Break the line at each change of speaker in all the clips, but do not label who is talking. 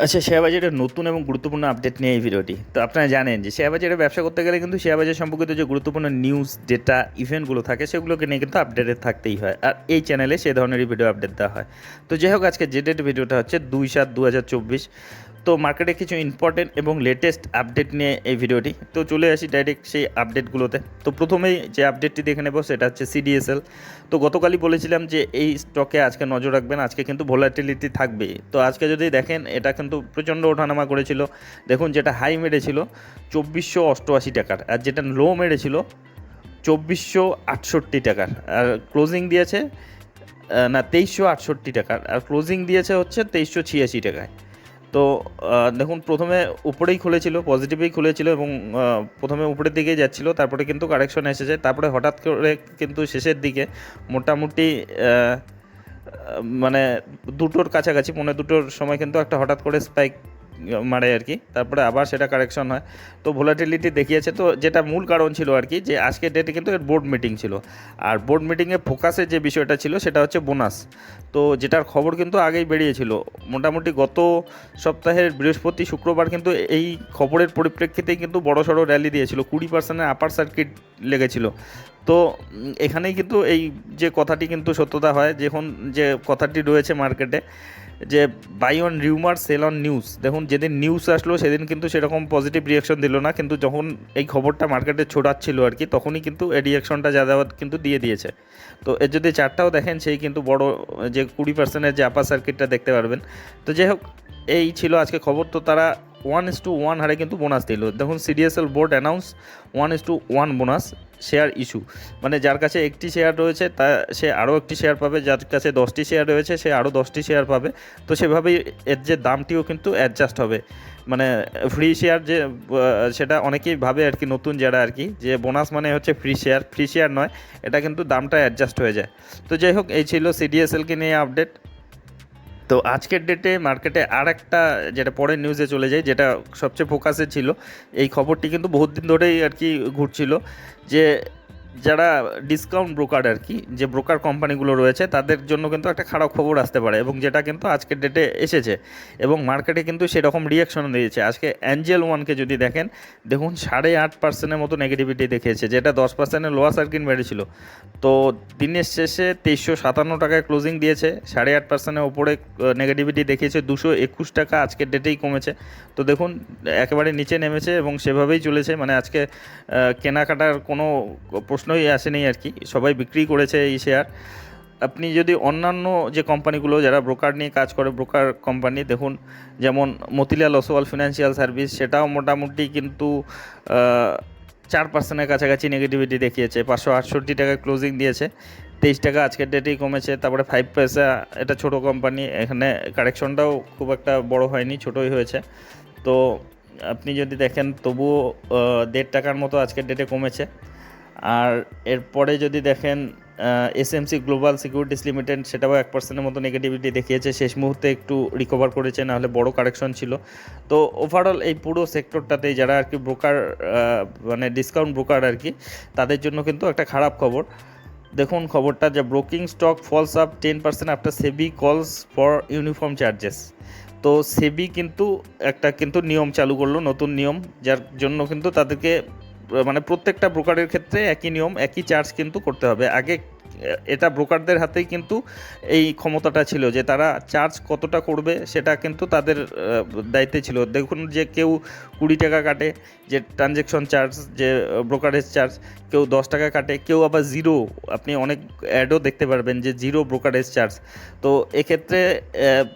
আচ্ছা শেয়ার বাজারের নতুন এবং গুরুত্বপূর্ণ আপডেট নিয়ে এই ভিডিওটি। তো আপনারা জানেন যে শেয়ার বাজারে ব্যবসা করতে গেলে কিন্তু শেয়ার বাজার সম্পর্কিত যে গুরুত্বপূর্ণ নিউজ ডেটা ইভেন্টগুলো থাকে, সেগুলোকে নিয়ে কিন্তু আপডেটেড থাকতেই হয়। আর এই চ্যানেলে সেই ধরনেরই ভিডিও আপডেট দেওয়া হয়। তো যাই হোক আজকে যে ডেট ভিডিওটা হচ্ছে দুই সাত দু হাজার চব্বিশ। তো মার্কেটে কিছু ইম্পর্টেন্ট এবং লেটেস্ট আপডেট নিয়ে এই ভিডিওটি তো চলে আসি ডাইরেক্ট সেই আপডেটগুলোতে তো প্রথমেই যে আপডেটটি দেখে নেব, সেটা হচ্ছে সিডিএসএল তো গতকালই বলেছিলাম যে এই স্টকে আজকে নজর রাখবেন, আজকে কিন্তু ভোলাটিলিটি থাকবে। তো আজকে যদি দেখেন, এটা কিন্তু প্রচণ্ড ওঠানামা করেছিল। দেখুন যেটা হাই মেরেছিল, চব্বিশশো অষ্টআশি টাকার। আর যেটা লো মেরেছিল, চব্বিশশো আটষট্টি টাকার। আর ক্লোজিং দিয়েছে না, তেইশশো আটষট্টি টাকার। আর ক্লোজিং দিয়েছে হচ্ছে তেইশশো ছিয়াশি টাকায়। তো দেখুন, প্রথমে উপরেই খুলেছিল পজিটিভেই খুলেছিল এবং প্রথমে উপরের দিকেই যাচ্ছিল, তারপরে কিন্তু কারেকশন এসেছে, তারপরে হঠাৎ করে কিন্তু শেষের দিকে মোটামুটি মানে দুটোর কাছাকাছি, পৌনে দুটোর সময় কিন্তু একটা হঠাৎ করে স্পাইক মারে আর কি। তারপরে আবার সেটা কারেকশন হয়। তো ভোলাটিলিটি দেখিয়েছে তো যেটা মূল কারণ ছিল আর কি, যে আজকের ডেটে কিন্তু এর বোর্ড মিটিং ছিল। আর বোর্ড মিটিংয়ে ফোকাসের যে বিষয়টা ছিল সেটা হচ্ছে বোনাস তো যেটার খবর কিন্তু আগেই বেরিয়েছিল। মোটামুটি গত সপ্তাহের বৃহস্পতি, শুক্রবার কিন্তু এই খবরের পরিপ্রেক্ষিতেই কিন্তু বড় সড়ো র্যালি দিয়েছিল। কুড়ি পার্সেন্টের আপার সার্কিট লেগেছিল। তো এখানেই কিন্তু এই যে কথাটি কিন্তু সত্যতা হয় যখন যে কথাটি রয়েছে মার্কেটে যে buy on rumour sell on news দেখুন, যেদিন নিউজ আসলো, সেদিন কিন্তু সেরকম পজিটিভ রিয়াকশন দিল না, কিন্তু যখন এই খবরটা মার্কেটে ছড়াচ্ছিল আর কি, তখনই কিন্তু এই রিয়াকশনটা যাদাবাদ কিন্তু দিয়ে দিয়েছে। তো এর যদি চারটাও দেখেন, সেই কিন্তু বড় যে কুড়ি পার্সেন্টের যে আপার সার্কিটটা দেখতে পারবেন। তো যাই হোক, এই ছিল আজকে খবর। তো তারা ওয়ান ইস টু ওয়ান হারে কিন্তু বোনাস দিল। দেখুন CDSL board announce one is to one bonus share issue মানে যার কাছে একটি শেয়ার রয়েছে, তা সে আরও একটি শেয়ার পাবে। যার কাছে দশটি শেয়ার রয়েছে, সে আরও দশটি শেয়ার পাবে। তো সেভাবেই এর যে দামটিও কিন্তু অ্যাডজাস্ট হবে। মানে ফ্রি শেয়ার যে সেটা অনেকেই ভাবে আর কি, নতুন যারা আর কি, যে বোনাস মানে হচ্ছে ফ্রি শেয়ার ফ্রি শেয়ার নয়, এটা কিন্তু দামটা অ্যাডজাস্ট হয়ে যায়। তো যাই হোক, এই ছিল সিডিএসএলকে নিয়ে আপডেট তো আজকের ডেটে মার্কেটে আর একটা যেটা পরের নিউজে চলে যায়, যেটা সবচেয়ে ফোকাসে ছিল, এই খবরটি কিন্তু বহুত দিন ধরেই আর কি ঘুরছিল যে যারা ডিসকাউন্ট ব্রোকার আর কি, যে ব্রোকার কোম্পানিগুলো রয়েছে, তাদের জন্য কিন্তু একটা খারাপ খবর আসতে পারে এবং যেটা কিন্তু আজকের ডেটে এসেছে এবং মার্কেটে কিন্তু সেরকম রিয়াকশন দিয়েছে। আজকে অ্যাঞ্জেল ওয়ানকে যদি দেখেন, দেখুন সাড়ে আট পার্সেন্টের মতো নেগেটিভিটি দেখিয়েছে, যেটা দশ পার্সেন্টের লোয়ার সার্কিট মেরেছিল তো দিনের শেষে তেইশশো সাতান্ন টাকায় ক্লোজিং দিয়েছে, সাড়ে আট পার্সেন্টের ওপরে নেগেটিভিটি দেখিয়েছে, দুশো একুশ টাকা আজকের ডেটেই কমেছে। তো দেখুন, একেবারে নিচে নেমেছে এবং সেভাবেই চলেছে। মানে আজকে কেনাকাটার কোনো প্রশ্নই আসেনি আর কি। সবাই বিক্রি করেছে এই শেয়ার আপনি যদি অন্যান্য যে কোম্পানিগুলো যারা ব্রোকার নিয়ে কাজ করে ব্রোকার কোম্পানি দেখুন, যেমন মতিলাল ওসওয়াল ফিনান্সিয়াল সার্ভিস সেটাও মোটামুটি কিন্তু চার পার্সেন্টের কাছাকাছি নেগেটিভিটি দেখিয়েছে। পাঁচশো আটষট্টি টাকা ক্লোজিং দিয়েছে। তেইশ টাকা আজকের ডেটেই কমেছে। তারপরে ফাইভ পয়সা, এটা ছোট কোম্পানি এখানে কারেকশনটাও খুব একটা বড় হয়নি, ছোটোই হয়েছে। তো আপনি যদি দেখেন, তবুও দেড় টাকার মতো আজকের ডেটে কমেছে। আর এরপরে যদি দেখেন S SMC global securities limited সেটাও এক পার্সেন্টের মতো নেগেটিভিটি দেখিয়েছে। শেষ মুহূর্তে একটু রিকভার করেছে, নাহলে বড় কারেকশন ছিল। তো ওভারঅল এই পুরো সেক্টরটাতে যারা আর কি ব্রোকার মানে ডিসকাউন্ট ব্রোকার আর কি, তাদের জন্য কিন্তু একটা খারাপ খবর। দেখুন, খবরটা যে broking stock falls up ten percent after SEBI calls for uniform charges তো সেবি কিন্তু একটা কিন্তু নিয়ম চালু করল, নতুন নিয়ম, যার জন্য কিন্তু তাদেরকে মানে প্রত্যেকটা ব্রোকারের ক্ষেত্রে একই নিয়ম একই চার্জ কিন্তু করতে হবে। আগে এটা ব্রোকারদের হাতেই কিন্তু এই ক্ষমতাটা ছিল যে তারা চার্জ কতটা করবে সেটা কিন্তু তাদের দায়িত্বে ছিল। দেখুন যে কেউ কুড়ি টাকা কাটে, যে ট্রানজ্যাকশন চার্জ যে ব্রোকারেজ চার্জ কেউ দশ টাকা কাটে, কেউ আবার জিরো আপনি অনেক অ্যাডও দেখতে পারবেন যে জিরো ব্রোকারেজ চার্জ তো এক্ষেত্রে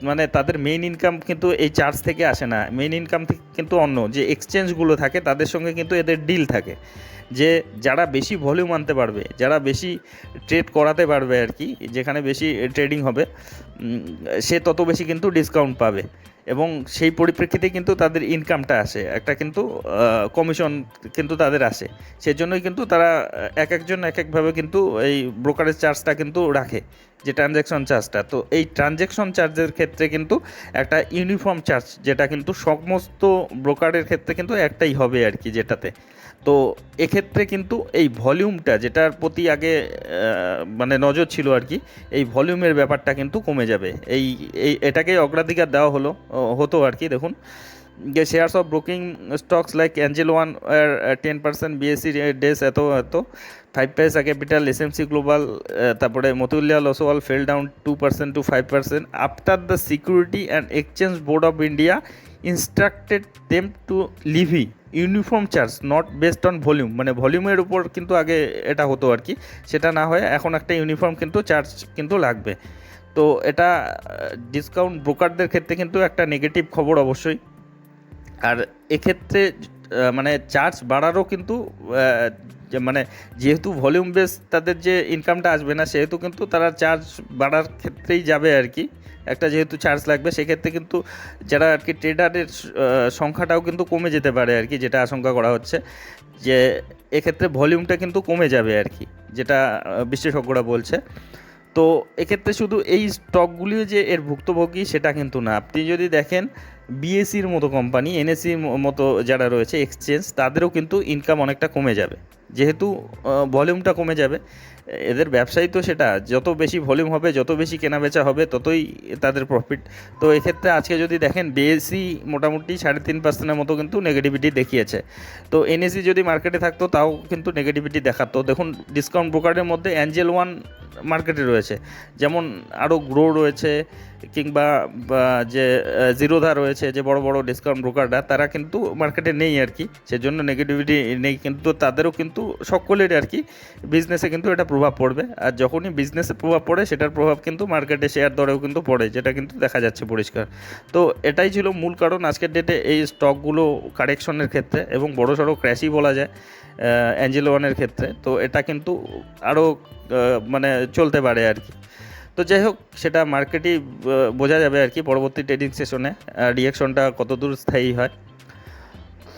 মানে তাদের মেইন ইনকাম কিন্তু এই চার্জ থেকে আসে না। মেইন ইনকাম কিন্তু অন্য। যে এক্সচেঞ্জগুলো থাকে, তাদের সঙ্গে কিন্তু এদের ডিল থাকে। যে যারা বেশি ভলিউম আনতে পারবে, যারা বেশি ট্রেড করাতে পারবে আর কি, যেখানে বেশি ট্রেডিং হবে সে তত বেশি কিন্তু ডিসকাউন্ট পাবে। এবং সেই পরিপ্রেক্ষিতে কিন্তু তাদের ইনকামটা আসে, একটা কিন্তু কমিশন কিন্তু তাদের আসে। সেজন্যই কিন্তু তারা এক একজন এক একভাবে কিন্তু এই ব্রোকারেজ চার্জটা কিন্তু রাখে, যে ট্রানজ্যাকশন চার্জটা তো এই ট্রানজ্যাকশন চার্জের ক্ষেত্রে কিন্তু একটা ইউনিফর্ম চার্জ যেটা কিন্তু সমস্ত ব্রোকারের ক্ষেত্রে কিন্তু একটাই হবে আর কি যেটাতে। তো এক্ষেত্রে কিন্তু এই ভলিউমটা যেটার প্রতি আগে মানে নজর ছিল আর কি, এই ভলিউমের ব্যাপারটা কিন্তু কমে যাবে। এই এই, এটাকেই অগ্রাধিকার দেওয়া হলো হতো আর কি, দেখুন। যে shares of broking stocks like Angel One ten percent BSE ডেস এত এত ফাইভ পয়সা ক্যাপিটাল এসএমসি গ্লোবাল তারপরে Motilal Oswal fell down two percent to five percent after the securities and exchange board of India instructed them to levy uniform charge not based on volume মানে ভলিউমের উপর কিন্তু আগে এটা হতো আর কি। সেটা না হয়ে এখন একটা ইউনিফর্ম কিন্তু চার্জ কিন্তু লাগবে। তো এটা ডিসকাউন্ট ব্রোকারদের ক্ষেত্রে কিন্তু একটা নেগেটিভ খবর অবশ্যই। আর এক্ষেত্রে মানে চার্জ বাড়ারও কিন্তু মানে যেহেতু ভলিউম বেস তাদের যে ইনকামটা আসবে না, সেহেতু কিন্তু তারা চার্জ বাড়ার ক্ষেত্রেই যাবে আর কি। একটা যেহেতু চার্জ লাগবে, সেক্ষেত্রে কিন্তু যারা আর কি ট্রেডারের সংখ্যাটাও কিন্তু কমে যেতে পারে আর কি যেটা আশঙ্কা করা হচ্ছে। যে এক্ষেত্রে ভলিউমটা কিন্তু কমে যাবে আর কি যেটা বিশেষজ্ঞরা বলছে। তো এক্ষেত্রে শুধু এই স্টকগুলিও যে এর ভুক্তভোগী, সেটা কিন্তু না। আপনি যদি দেখেন বিএসসির মতো কোম্পানি এনএসসির মতো যারা রয়েছে এক্সচেঞ্জ তাদেরও কিন্তু ইনকাম অনেকটা কমে যাবে। যেহেতু ভলিউমটা কমে যাবে, এদের ব্যবসায়ী তো সেটা, যত বেশি ভলিউম হবে, যত বেশি কেনাবেচা হবে, ততই তাদের প্রফিট তো এক্ষেত্রে আজকে যদি দেখেন বিএসসি মোটামুটি সাড়ে তিন পার্সেন্টের মতো কিন্তু নেগেটিভিটি দেখিয়েছে। তো এনএসসি যদি মার্কেটে থাকতো, তাও কিন্তু নেগেটিভিটি দেখাতো। দেখুন ডিসকাউন্ট ব্রোকারের মধ্যে অ্যাঞ্জেল ওয়ান মার্কেটে রয়েছে। যেমন আরও গ্রো রয়েছে, কিংবা যে জিরোধা রয়েছে, যে বড় বড় ডিসকাউন্ট ব্রোকাররা তারা কিন্তু মার্কেটে নেই আর কি। সেজন্য নেগেটিভিটি নেই, কিন্তু তাদেরও কিন্তু সকলের আর কি বিজনেসে কিন্তু এটা প্রভাব পড়বে। আর যখনই বিজনেসে প্রভাব পড়ে, সেটার প্রভাব কিন্তু মার্কেটে শেয়ার দরেও কিন্তু পড়ে, যেটা কিন্তু দেখা যাচ্ছে পরিষ্কার। তো এটাই ছিল মূল কারণ আজকের ডেটে এই স্টকগুলো কারেকশনের ক্ষেত্রে এবং বড় সড়ো ক্র্যাশই বলা যায় অ্যাঞ্জেলো ওয়ানের ক্ষেত্রে। তো এটা কিন্তু আরও মানে চলতে পারে আর কি। তো যাই হোক, সেটা মার্কেটই বোঝা যাবে আর কি পরবর্তী ট্রেডিং সেশনে রিয়াকশনটা কতদূর স্থায়ী হয়।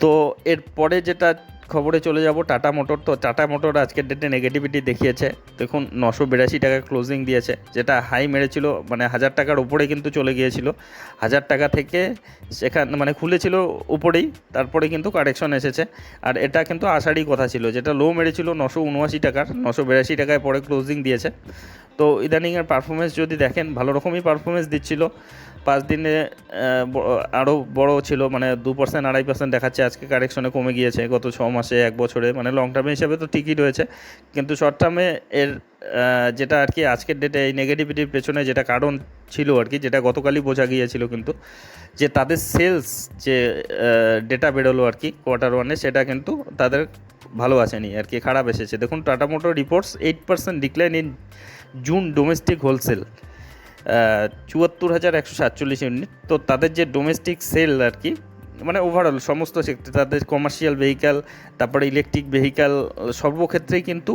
তো এরপরে যেটা খবরে চলে যাব, টাটা মোটর তো, টাটা মোটর আজকের ডেটে নেগেটিভিটি দেখিয়েছে। দেখুন, নশো বিরাশি টাকা ক্লোজিং দিয়েছে, যেটা হাই মেরেছিল মানে হাজার টাকার উপরে কিন্তু চলে গিয়েছিল। হাজার টাকা থেকে সেখান মানে খুলেছিল উপরেই, তারপরে কিন্তু কারেকশন এসেছে। আর এটা কিন্তু আসারই কথা ছিল, যেটা লো মেরেছিল নশো উনআশি টাকার, নশো বিরাশি টাকায় পরে ক্লোজিং দিয়েছে। তো ইদানিংয়ের পারফরমেন্স যদি দেখেন, ভালো রকমই পারফরমেন্স দিচ্ছিল। পাঁচ দিনে আরও বড় ছিল মানে দু পার্সেন্ট আড়াই পার্সেন্ট দেখাচ্ছে, আজকে কারেকশনে কমে গিয়েছে গত ছ মাসে, এক বছরে মানে লং টার্মে হিসাবে তো ঠিকই রয়েছে, কিন্তু শর্ট টার্মে এর যেটা আর কি আজকের ডেটে এই নেগেটিভিটির পেছনে যেটা কারণ ছিল আর কি, যেটা গতকালই বোঝা গিয়েছিল কিন্তু, যে তাদের সেলস যে ডেটা বেরোলো আর কি কোয়ার্টার ওয়ানে সেটা কিন্তু তাদের ভালো আসেনি, আর কি খারাপ এসেছে। দেখুন Tata motor reports eight percent decline in June domestic wholesale চুয়াত্তর হাজার একশো সাতচল্লিশ ইউনিট। তো তাদের যে ডোমেস্টিক সেল আর কি মানে ওভারঅল সমস্ত সেক্টর তাদের কমার্শিয়াল ভেহিক্যাল তারপরে ইলেকট্রিক ভেহিক্যাল সর্বক্ষেত্রেই কিন্তু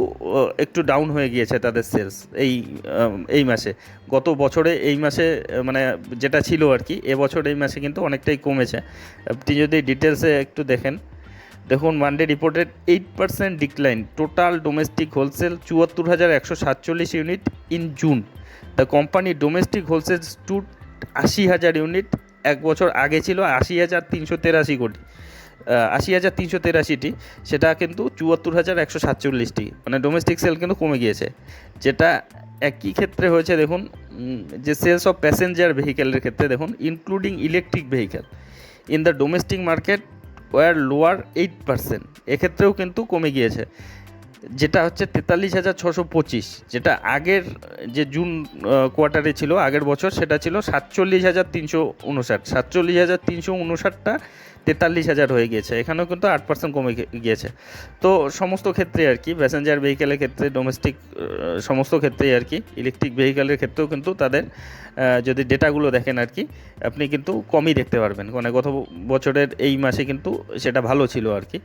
একটু ডাউন হয়ে গিয়েছে তাদের সেলস এই এই মাসে। গত বছরে এই মাসে মানে যেটা ছিল আর কি এবছর এই মাসে কিন্তু অনেকটাই কমেছে। আপনি যদি ডিটেলসে একটু দেখেন দেখুন Monday reported eight percent decline total domestic wholesale চুয়াত্তর হাজার একশো সাতচল্লিশ unit in June the company domestic wholesale stood আশি হাজার ইউনিট এক বছর আগে ছিল আশি হাজার তিনশো তেরাশি কোটি। আশি হাজার তিনশো তেরাশিটি। সেটা কিন্তু চুয়াত্তর হাজার একশো সাতচল্লিশটি। মানে ডোমেস্টিক সেল কিন্তু কমে গিয়েছে। যেটা একই ক্ষেত্রে হয়েছে, দেখুন যে সেলস অফ প্যাসেঞ্জার ভেহিকেলের ক্ষেত্রে দেখুন including electric vehicle in the domestic market were lower eight percent এক্ষেত্রেও কিন্তু কমে গিয়েছে। যেটা হচ্ছে তেতাল্লিশ হাজার ছশো পঁচিশ। যেটা আগের, যে জুন কোয়ার্টারে ছিল, আগের বছর সেটা ছিল সাতচল্লিশ হাজার তিনশো উনষাট। সাতচল্লিশ হাজার তিনশো উনষাটটা তেতাল্লিশ হাজার হয়ে গিয়েছে। এখানেও কিন্তু আট পার্সেন্ট কমে গিয়েছে। তো সমস্ত ক্ষেত্রে আর কি প্যাসেঞ্জার ভেহিক্যালের ক্ষেত্রে ডোমেস্টিক সমস্ত ক্ষেত্রেই আর কি ইলেকট্রিক ভেহিক্যালের ক্ষেত্রেও কিন্তু তাদের যদি ডেটাগুলো দেখেন আর কি, আপনি কিন্তু কমই দেখতে পারবেন। মানে গত বছরের এই মাসে কিন্তু সেটা ভালো ছিল আর কি।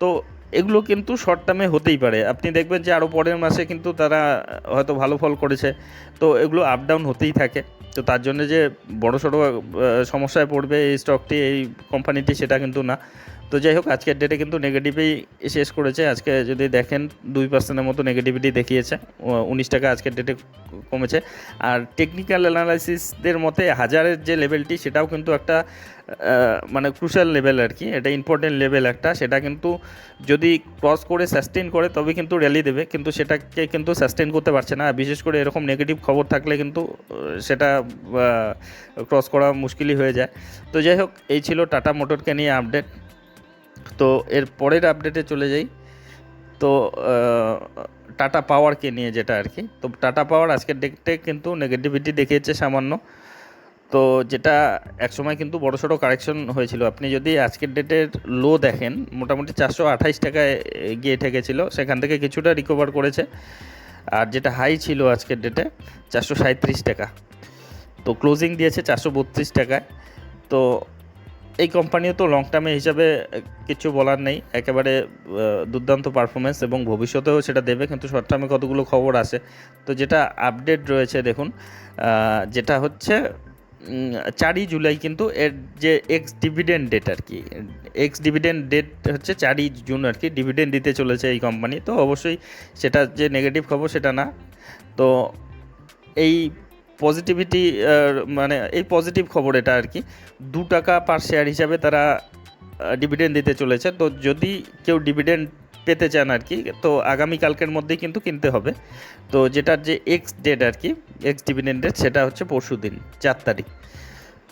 তো এগুলো কিন্তু শর্ট টার্মে হতেই পারে। আপনি দেখবেন যে আরও পরের মাসে কিন্তু তারা হয়তো ভালো ফল করেছে। তো এগুলো আপ ডাউন হতেই থাকে। তো তার জন্য যে বড় সড়ো সমস্যায় পড়বে এই স্টকটি এই কোম্পানিটি সেটা কিন্তু না। তো যাই হোক, আজকের ডেটে কিন্তু নেগেটিভেই শেষ করেছে। আজকে যদি দেখেন, দুই পার্সেন্টের মতো নেগেটিভিটি দেখিয়েছে। উনিশ টাকা আজকের ডেটে কমেছে। আর টেকনিক্যাল অ্যানালাইসিসদের মতে, হাজারের যে লেভেলটি সেটাও কিন্তু একটা মানে ক্রুশাল লেভেল আর কি এটা ইম্পর্টেন্ট লেভেল একটা। সেটা কিন্তু যদি ক্রস করে সাস্টেন করে, তবে কিন্তু র্যালি দেবে। কিন্তু সেটাকে কিন্তু সাস্টেন করতে পারছে না। বিশেষ করে এরকম নেগেটিভ খবর থাকলে কিন্তু সেটা ক্রস করা মুশকিলই হয়ে যায়। তো যাই হোক, এই ছিল টাটা মোটরকে নিয়ে আপডেট তো এর পরের আপডেটে চলে যাই। তো টাটা পাওয়ারকে নিয়ে যেটা আর কি। তো টাটা পাওয়ার আজকের ডেটে কিন্তু নেগেটিভিটি দেখিয়েছে সামান্য। তো যেটা একসময় কিন্তু বড় সড়ো কারেকশন হয়েছিল। আপনি যদি আজকের ডেটের লো দেখেন, মোটামুটি চারশো আঠাইশ টাকায় গিয়ে ঠেকেছিল। সেখান থেকে কিছুটা রিকভার করেছে। আর যেটা হাই ছিল আজকের ডেটে চারশো সাঁত্রিশ টাকা। তো ক্লোজিং দিয়েছে চারশো বত্রিশ টাকায়। তো এই কোম্পানিও তো লং টার্মে হিসাবে কিছু বলার নেই। একেবারে দুর্দান্ত পারফরমেন্স এবং ভবিষ্যতেও সেটা দেবে, কিন্তু শর্ট টার্মে কতগুলো খবর আসে তো যেটা আপডেট রয়েছে, দেখুন যেটা হচ্ছে চারই জুলাই কিন্তু এর যে এক্স ডিভিডেন্ড ডেট আর কি এক্স ডিভিডেন্ড ডেট হচ্ছে চারই জুন আর কি ডিভিডেন্ড দিতে চলেছে এই কোম্পানি তো অবশ্যই সেটা যে নেগেটিভ খবর সেটা না। তো এই পজিটিভিটি মানে এই পজিটিভ খবর এটা আর কি। দু টাকা পার শেয়ার হিসাবে তারা ডিভিডেন্ড দিতে চলেছে। তো যদি কেউ ডিভিডেন্ড পেতে চান আর কি, তো আগামী কালকের মধ্যেই কিন্তু কিনতে হবে। তো যেটার যে এক্স ডেট আর কি এক্স ডিভিডেন্ড ডেট সেটা হচ্ছে পরশু দিন, চার তারিখ।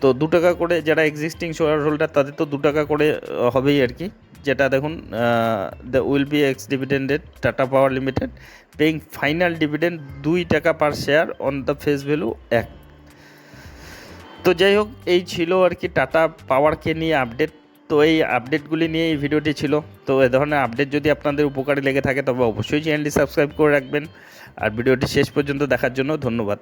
তো দু টাকা করে যারা এক্সিস্টিং শেয়ার হোল্ডার তাদের তো দু টাকা করে হবেই আর কি। যেটা দেখুন the will be ex dividended Tata power limited paying final dividend দুই টাকা per share on the face value এক। তো যাই হোক, এই ছিল আর কি টাটা পাওয়ারকে নিয়ে আপডেট তো এই আপডেটগুলি নিয়ে এই ভিডিওটি ছিল। তো এ ধরনের আপডেট যদি আপনাদের উপকারে লেগে থাকে, তবে অবশ্যই চ্যানেলটি সাবস্ক্রাইব করে রাখবেন। আর ভিডিওটি শেষ পর্যন্ত দেখার জন্য ধন্যবাদ।